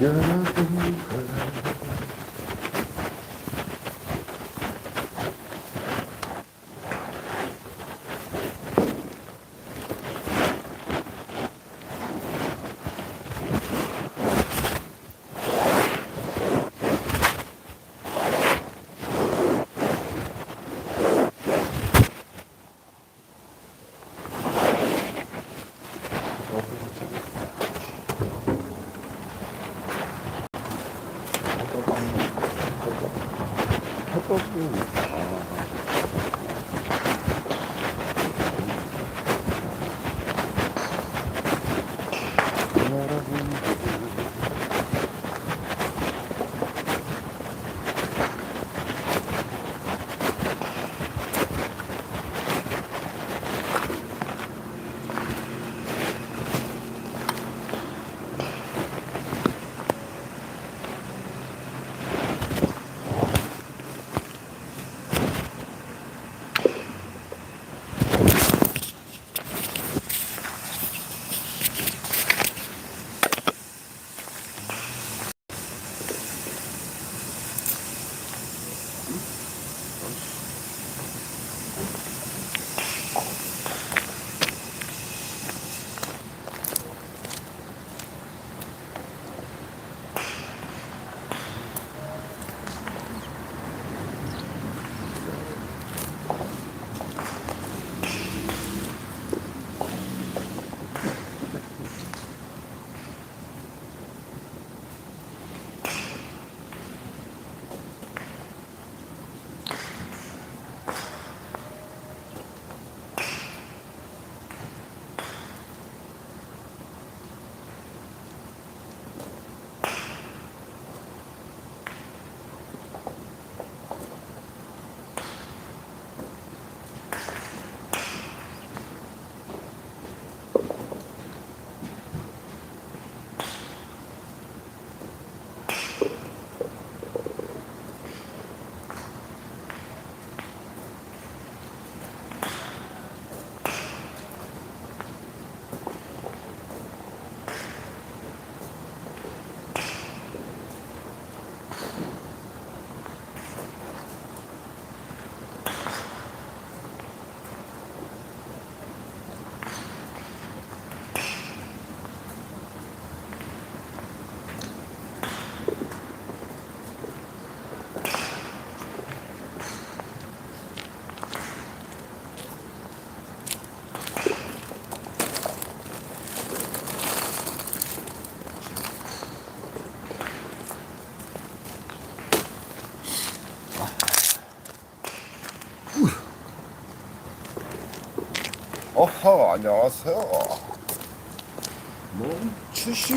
여 어허 안녕하세요. 멈추시오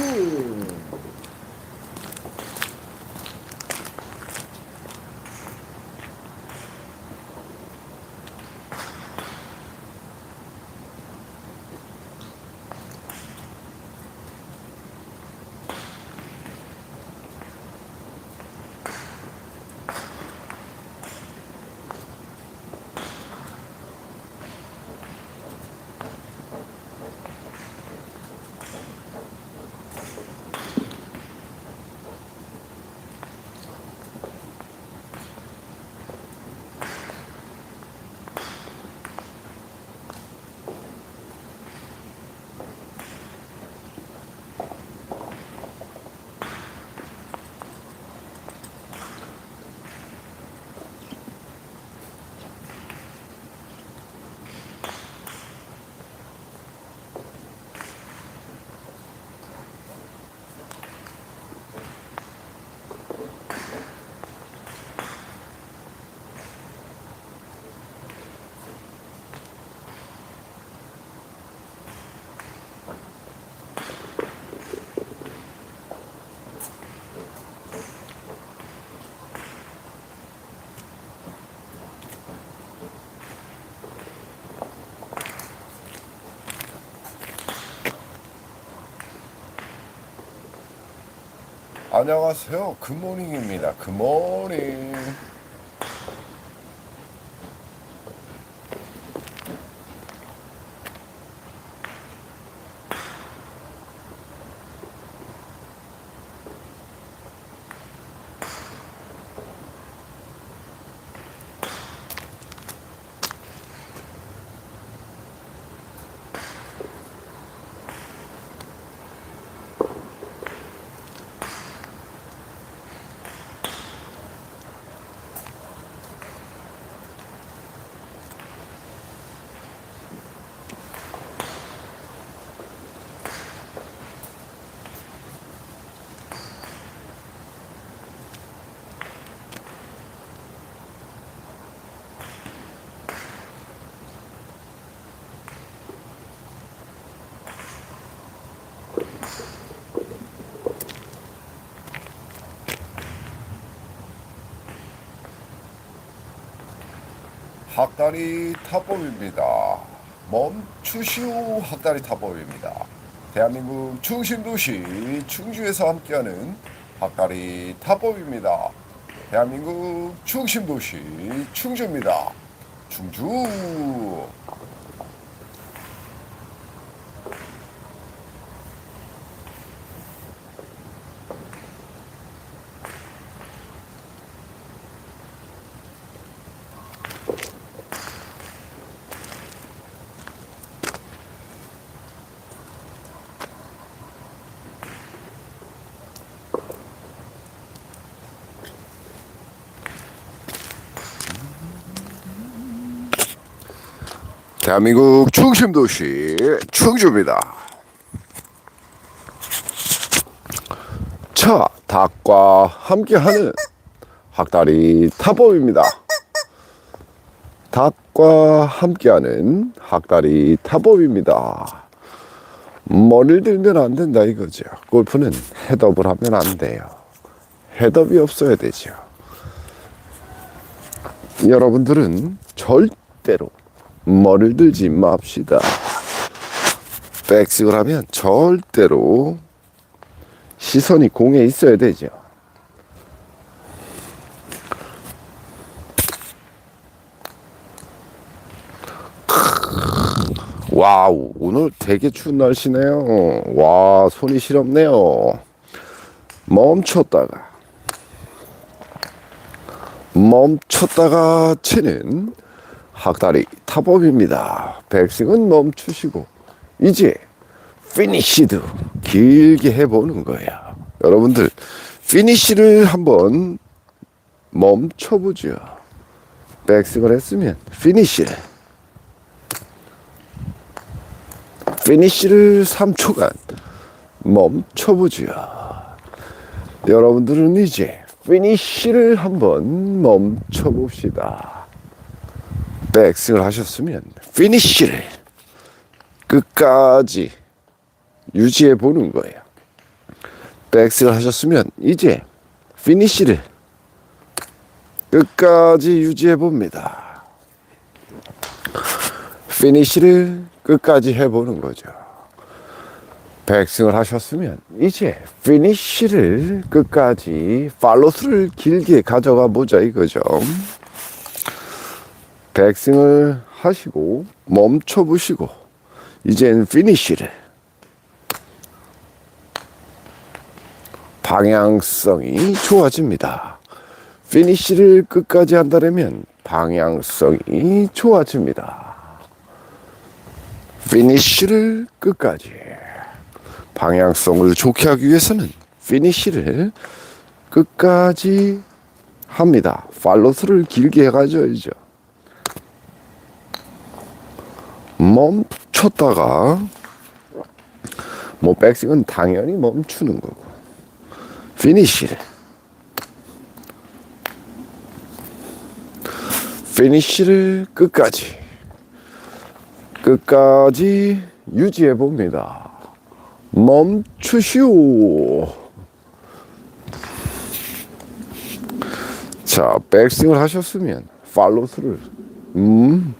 안녕하세요. 굿모닝입니다. 굿모닝 학다리 타법입니다. 멈추시오 학다리 타법입니다. 대한민국 충신도시 충주에서 함께하는 학다리 타법입니다. 대한민국 충신도시 충주입니다. 충주! 대한민국 중심도시 충주입니다. 차, 닭과 함께하는 학다리 타법입니다. 닭과 함께하는 학다리 타법입니다. 머리를 들면 안 된다 이거죠. 골프는 헤드업을 하면 안 돼요. 헤드업이 없어야 되죠. 여러분들은 절대로 머리를 들지 맙시다. 백스윙을 하면 절대로 시선이 공에 있어야 되죠. 와우, 오늘 되게 추운 날씨네요. 와, 손이 시렵네요. 멈췄다가, 멈췄다가 치는 학다리 탑업입니다. 백승은 멈추시고 이제 피니시드 길게 해보는 거예요. 여러분들 피니시를 한번 멈춰보죠. 백승을 했으면 피니시를 피니시를 3초간 멈춰보죠. 여러분들은 이제 피니시를 한번 멈춰봅시다. 백스윙을 하셨으면 피니쉬를 끝까지 유지해 보는 거예요. 백스윙을 하셨으면 이제 피니쉬를 끝까지 유지해 봅니다. 피니쉬를 끝까지 해보는 거죠. 백스윙을 하셨으면 이제 피니쉬를 끝까지 팔로스를 길게 가져가 보자 이거죠. 백승을 하시고 멈춰 보시고 이젠 피니쉬를 방향성이 좋아집니다. 피니쉬를 끝까지 한다면 방향성이 좋아집니다. 피니쉬를 끝까지 방향성을 좋게 하기 위해서는 피니쉬를 끝까지 합니다. 팔로스를 길게 해가줘야죠. 멈췄다가 뭐 백스윙은 당연히 멈추는 거고 피니쉬를 피니쉬를 끝까지 끝까지 유지해 봅니다. 멈추시오. 자, 백스윙을 하셨으면 팔로스를 음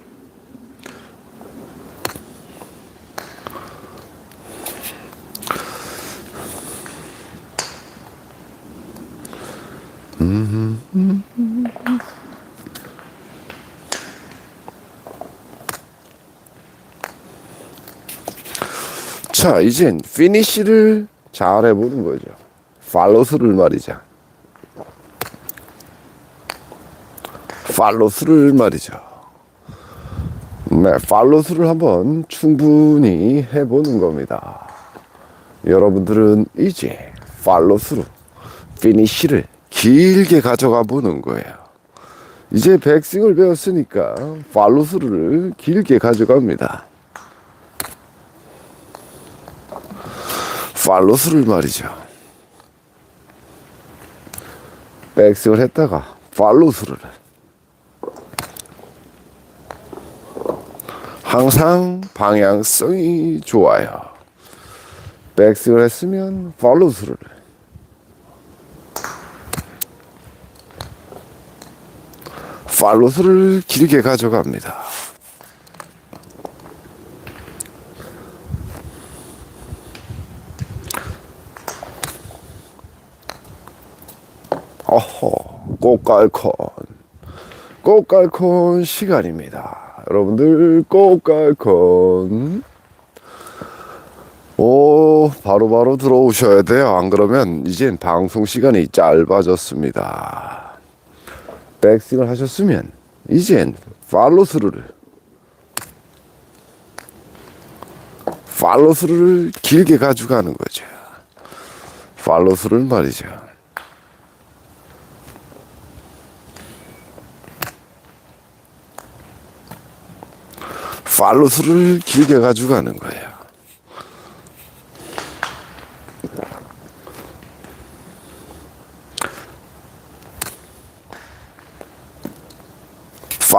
자, 이젠 피니쉬를 잘 해보는 거죠. 팔로스를 말이죠. 팔로스를 말이죠. 네, 팔로스를 한번 충분히 해보는 겁니다. 여러분들은 이제 팔로스로 피니쉬를 길게 가져가 보는 거예요. 이제 백스윙을 배웠으니까 팔로스를 길게 가져갑니다. 팔로스를 말이죠. 백스윙을 했다가 팔로스를 항상 방향성이 좋아요. 백스윙을 했으면 팔로스를 팔로스를 길게 가져갑니다. 어허, 꽃갈콘. 꽃갈콘 시간입니다. 여러분들, 꽃갈콘. 오, 바로바로 들어오셔야 돼요. 안 그러면 이젠 방송 시간이 짧아졌습니다. 백스윙을 하셨으면 이젠 팔로스루를 팔로스루를 길게 가져가는 거죠. 팔로스를 말이죠. 팔로스를 길게 가져가는 거예요.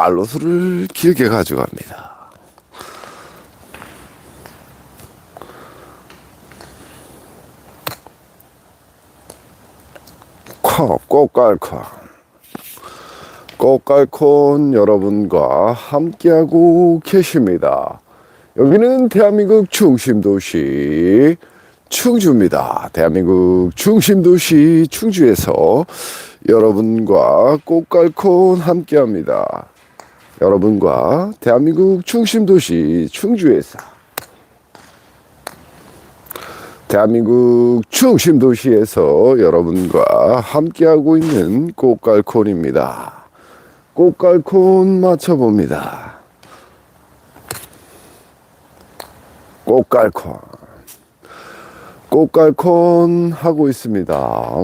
팔로스를 길게 가져갑니다. 컵, 꽃갈콘. 꽃갈콘 여러분과 함께하고 계십니다. 여기는 대한민국 중심도시 충주입니다. 대한민국 중심도시 충주에서 여러분과 꽃갈콘 함께합니다. 여러분과 대한민국 중심도시 충주에서 대한민국 중심도시에서 여러분과 함께하고 있는 꽃갈콘입니다. 꽃갈콘 맞춰봅니다. 꽃갈콘. 꽃갈콘 하고 있습니다.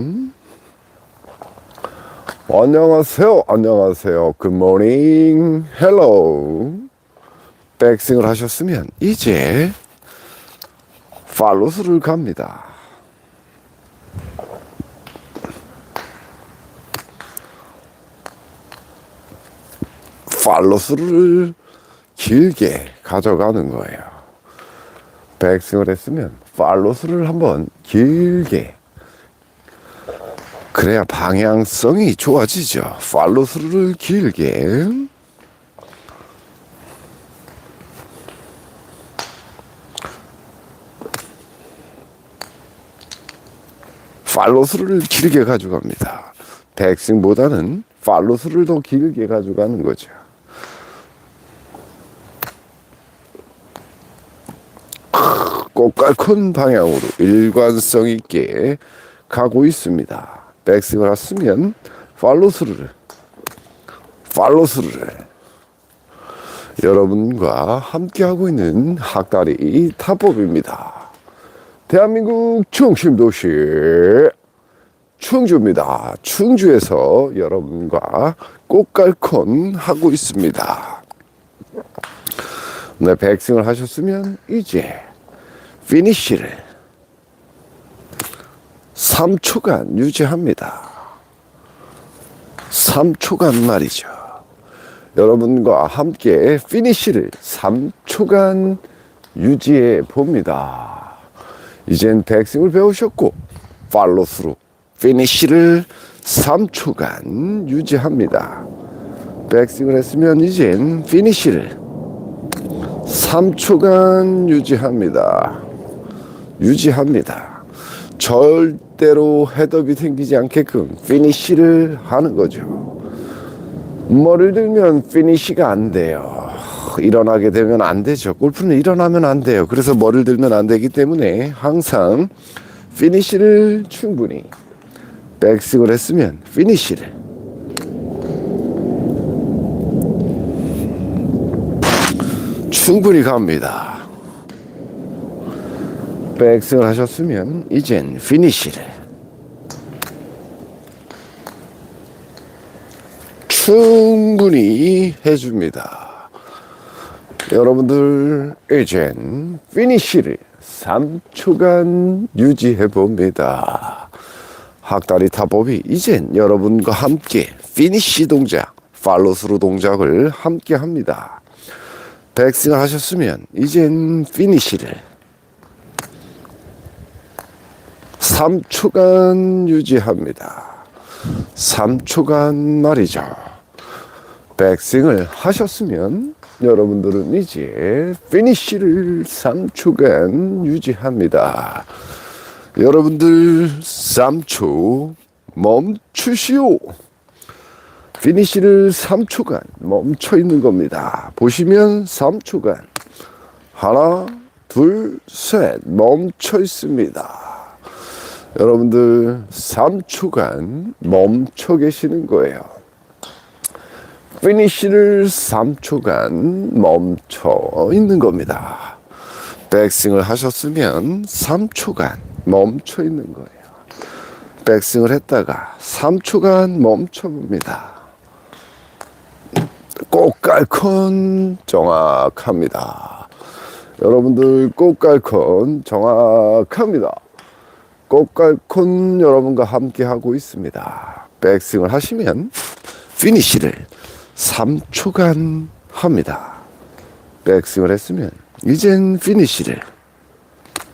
안녕하세요. 안녕하세요. 굿모닝. 헬로. 백스윙을 하셨으면 이제 팔로스를 갑니다. 팔로스를 길게 가져가는 거예요. 백스윙을 했으면 팔로스를 한번 길게 그래야 방향성이 좋아지죠. 팔로스를 길게 팔로스를 길게 가져갑니다. 백스윙보다는 팔로스를 더 길게 가져가는 거죠. 꽃갈콘 방향으로 일관성 있게 가고 있습니다. 백스윙을 했으면 팔로스를 팔로스를 여러분과 함께하고 있는 학다리 타법입니다. 대한민국 중심도시 충주입니다. 충주에서 여러분과 꽃갈콘 하고 있습니다. 네, 백승을 하셨으면 이제 피니쉬를 3초간 유지합니다. 3초간 말이죠. 여러분과 함께 피니쉬를 3초간 유지해 봅니다. 이젠 백승을 배우셨고 팔로스로 피니쉬를 3초간 유지합니다. 백스윙을 했으면 이젠 피니쉬를 3초간 유지합니다. 유지합니다. 절 대로 헤드업이 생기지 않게끔 피니쉬를 하는 거죠. 머리를 들면 피니쉬가 안 돼요. 일어나게 되면 안 되죠. 골프는 일어나면 안 돼요. 그래서 머리를 들면 안 되기 때문에 항상 피니쉬를 충분히 백스윙을 했으면 피니쉬를 충분히 갑니다. 백스윙을 하셨으면 이젠 피니쉬를 충분히 해줍니다. 여러분들 이젠 피니쉬를 3초간 유지해 봅니다. 학다리 타법이 이젠 여러분과 함께 피니쉬 동작, 팔로스루 동작을 함께 합니다. 백스윙 하셨으면 이젠 피니쉬를 3초간 유지합니다. 3초간 말이죠. 백스윙을 하셨으면 여러분들은 이제 피니쉬를 3초간 유지합니다. 여러분들 3초 멈추시오. 피니쉬를 3초간 멈춰 있는 겁니다. 보시면 3초간 하나, 둘, 셋 멈춰 있습니다. 여러분들 3초간 멈춰 계시는 거예요. 피니쉬를 3초간 멈춰 있는 겁니다. 백스윙을 하셨으면 3초간 멈춰 있는 거예요. 백스윙을 했다가 3초간 멈춰 봅니다. 꽃갈콘 정확합니다. 여러분들 꽃갈콘 정확합니다. 꽃갈콘 여러분과 함께 하고 있습니다. 백스윙을 하시면 피니쉬를 3초간 합니다. 백스윙을 했으면 이젠 피니쉬를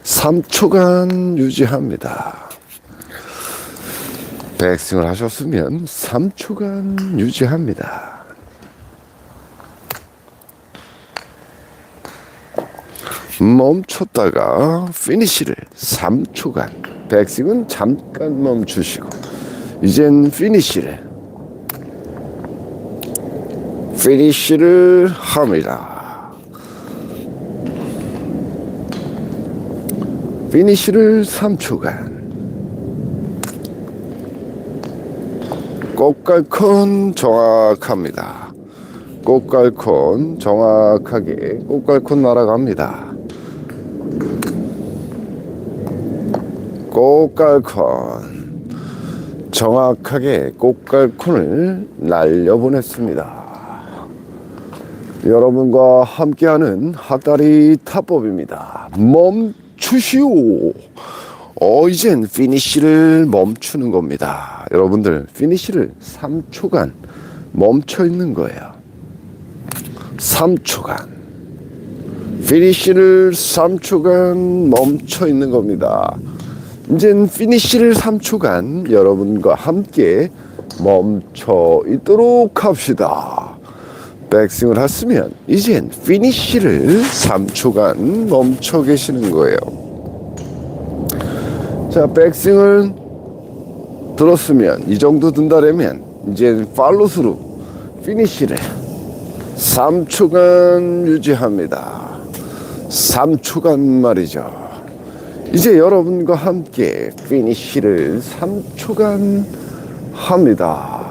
3초간 유지합니다. 백스윙을 하셨으면 3초간 유지합니다. 멈췄다가 피니쉬를 3초간 백스윙은 잠깐 멈추시고 이젠 피니쉬를 피니쉬를 합니다. 피니쉬를 3초간 꽃갈콘 정확합니다. 꽃갈콘 정확하게 꽃갈콘 날아갑니다. 꽃갈콘 정확하게 꽃갈콘을 날려보냈습니다. 여러분과 함께하는 핫다리 타법입니다. 멈추시오. 어, 이젠 피니쉬를 멈추는 겁니다. 여러분들, 피니쉬를 3초간 멈춰 있는 거예요. 3초간. 피니쉬를 3초간 멈춰 있는 겁니다. 이젠 피니쉬를 3초간 여러분과 함께 멈춰 있도록 합시다. 백스윙을 했으면 이젠 피니쉬를 3초간 멈춰 계시는 거예요. 자, 백스윙을 들었으면 이 정도 든다라면 이제 팔로스로 피니쉬를 3초간 유지합니다. 3초간 말이죠. 이제 여러분과 함께 피니쉬를 3초간 합니다.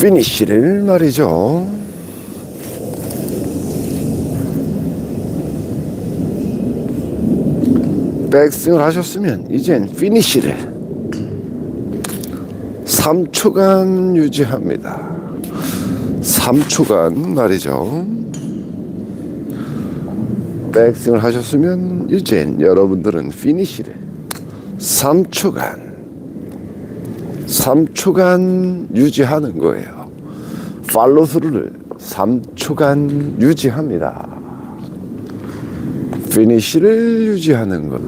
피니쉬를 말이죠. 백스윙을 하셨으면 이젠 피니쉬를 3초간 유지합니다. 3초간 말이죠. 백스윙을 하셨으면 이젠 여러분들은 피니쉬를 3초간 3초간 유지하는 거예요. 팔로스루를 3초간 유지합니다. 피니쉬를 유지하는 것.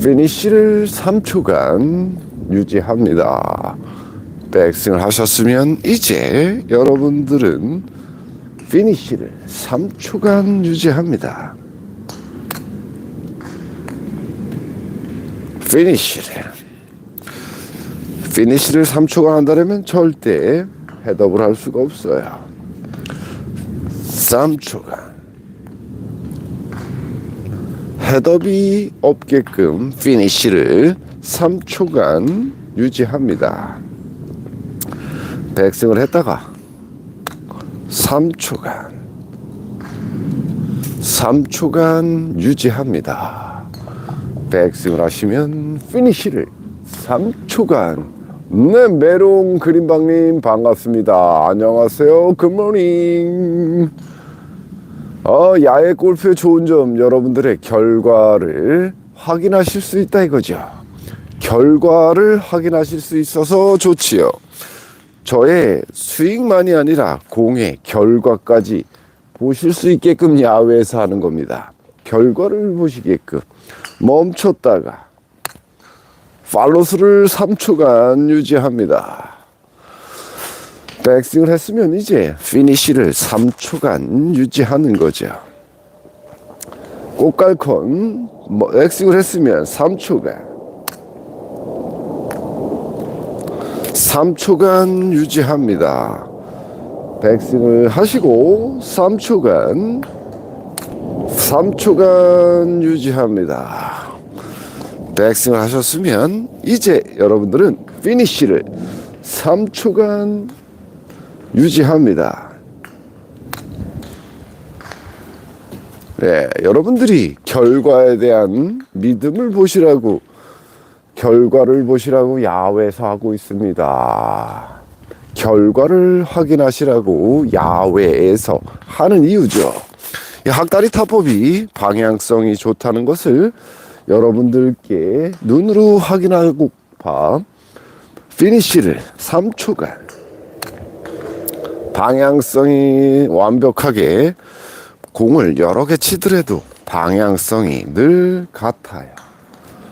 피니쉬를 3초간 유지합니다. 백스윙을 하셨으면 이제 여러분들은 피니쉬를 3초간 유지합니다. 피니쉬를 피니쉬를 3초간 한다면 절대 헤드업을 할 수가 없어요. 3초간 헤드업이 없게끔 피니쉬를 3초간 유지합니다. 백승을 했다가 3초간 3초간 유지합니다. 백승을 하시면 피니쉬를 3초간 네 메롱 그린방님 반갑습니다. 안녕하세요. 굿모닝. 어, 야외 골프의 좋은 점 여러분들의 결과를 확인하실 수 있다 이거죠. 결과를 확인하실 수 있어서 좋지요. 저의 스윙만이 아니라 공의 결과까지 보실 수 있게끔 야외에서 하는 겁니다. 결과를 보시게끔 멈췄다가 팔로스를 3초간 유지합니다. 백스윙을 했으면 이제 피니쉬를 3초간 유지하는 거죠. 꽃갈콘 뭐 백스윙을 했으면 3초간 3초간 유지합니다. 백스윙을 하시고 3초간 3초간 유지합니다. 백스윙을 하셨으면 이제 여러분들은 피니쉬를 3초간 유지합니다. 네, 여러분들이 결과에 대한 믿음을 보시라고 결과를 보시라고 야외에서 하고 있습니다. 결과를 확인하시라고 야외에서 하는 이유죠. 이 학다리 타법이 방향성이 좋다는 것을 여러분들께 눈으로 확인하고 봐 피니쉬를 3초간 방향성이 완벽하게 공을 여러 개 치더라도 방향성이 늘 같아요.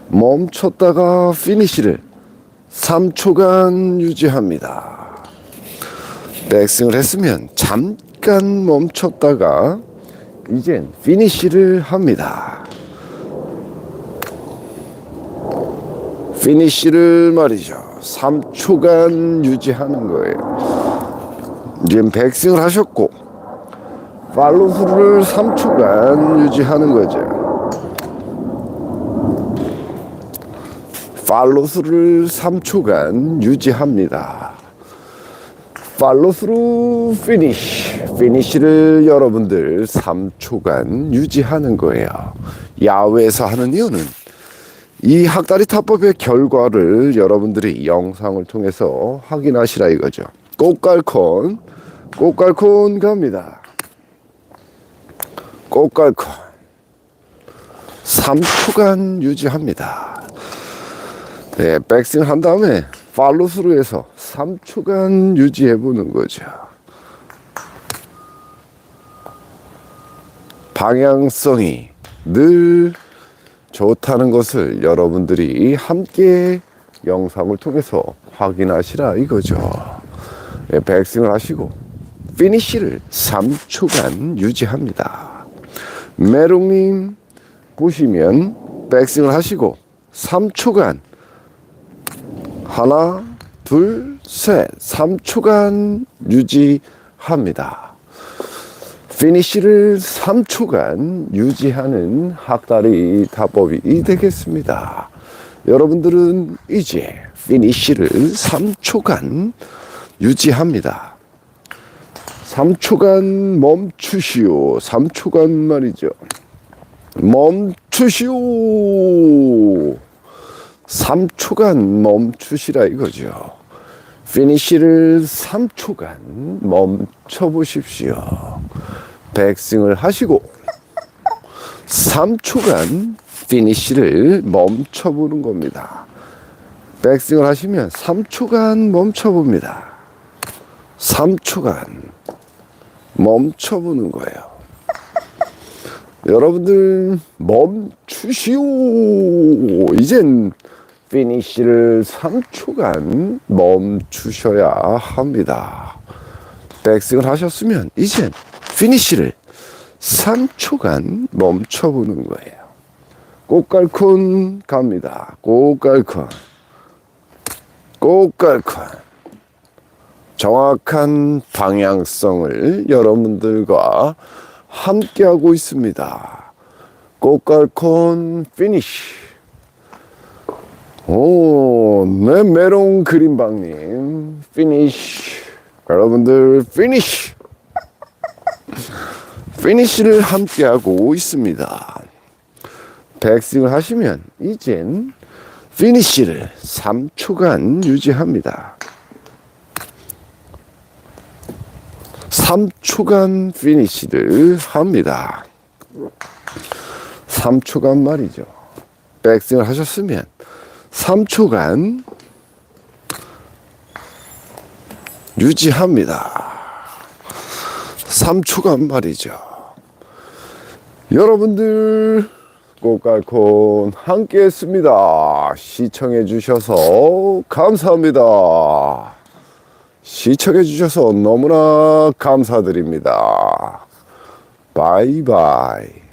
멈췄다가 피니쉬를 3초간 유지합니다. 백스윙을 했으면 잠깐 멈췄다가 이젠 피니쉬를 합니다. 피니쉬를 말이죠. 3초간 유지하는 거예요. 지금 백스윙을 하셨고 팔로스를 3초간 유지하는 거죠. 팔로스를 3초간 유지합니다. 팔로스루 피니쉬. 피니쉬를 여러분들 3초간 유지하는 거예요. 야외에서 하는 이유는 이 학다리 타법의 결과를 여러분들이 영상을 통해서 확인하시라 이거죠. 꽃갈콘, 꽃갈콘 갑니다. 꽃갈콘. 3초간 유지합니다. 네, 백스윙 한 다음에 팔로스로 해서 3초간 유지해 보는 거죠. 방향성이 늘 좋다는 것을 여러분들이 함께 영상을 통해서 확인하시라 이거죠. 네, 백스윙을 하시고 피니쉬를 3초간 유지합니다. 메롱님 보시면 백스윙을 하시고 3초간 하나, 둘, 셋, 3초간 유지합니다. 피니쉬를 3초간 유지하는 학다리 타법이 되겠습니다. 여러분들은 이제 피니쉬를 3초간 유지합니다. 3초간 멈추시오. 3초간 말이죠. 멈추시오. 3초간 멈추시라 이거죠. 피니쉬를 3초간 멈춰 보십시오. 백승을 하시고 3초간 피니쉬를 멈춰 보는 겁니다. 백승을 하시면 3초간 멈춰 봅니다. 3초간 멈춰 보는 거예요. 여러분들 멈추시오. 이젠 피니쉬를 3초간 멈추셔야 합니다. 백스윙을 하셨으면 이젠 피니쉬를 3초간 멈춰보는 거예요. 꽃갈콘 갑니다. 꽃갈콘. 꽃갈콘. 정확한 방향성을 여러분들과 함께하고 있습니다. 꽃갈콘 피니쉬. 오, 네, 메롱 그린방님, 피니쉬. 여러분들, 피니쉬. 피니쉬를 함께하고 있습니다. 백스윙을 하시면, 이젠 피니쉬를 3초간 유지합니다. 3초간 피니쉬를 합니다. 3초간 말이죠. 백스윙을 하셨으면 3초간 유지합니다. 3초간 말이죠. 여러분들 꽃갈콘 함께 했습니다. 시청해 주셔서 감사합니다. 시청해 주셔서 너무나 감사드립니다. 바이바이.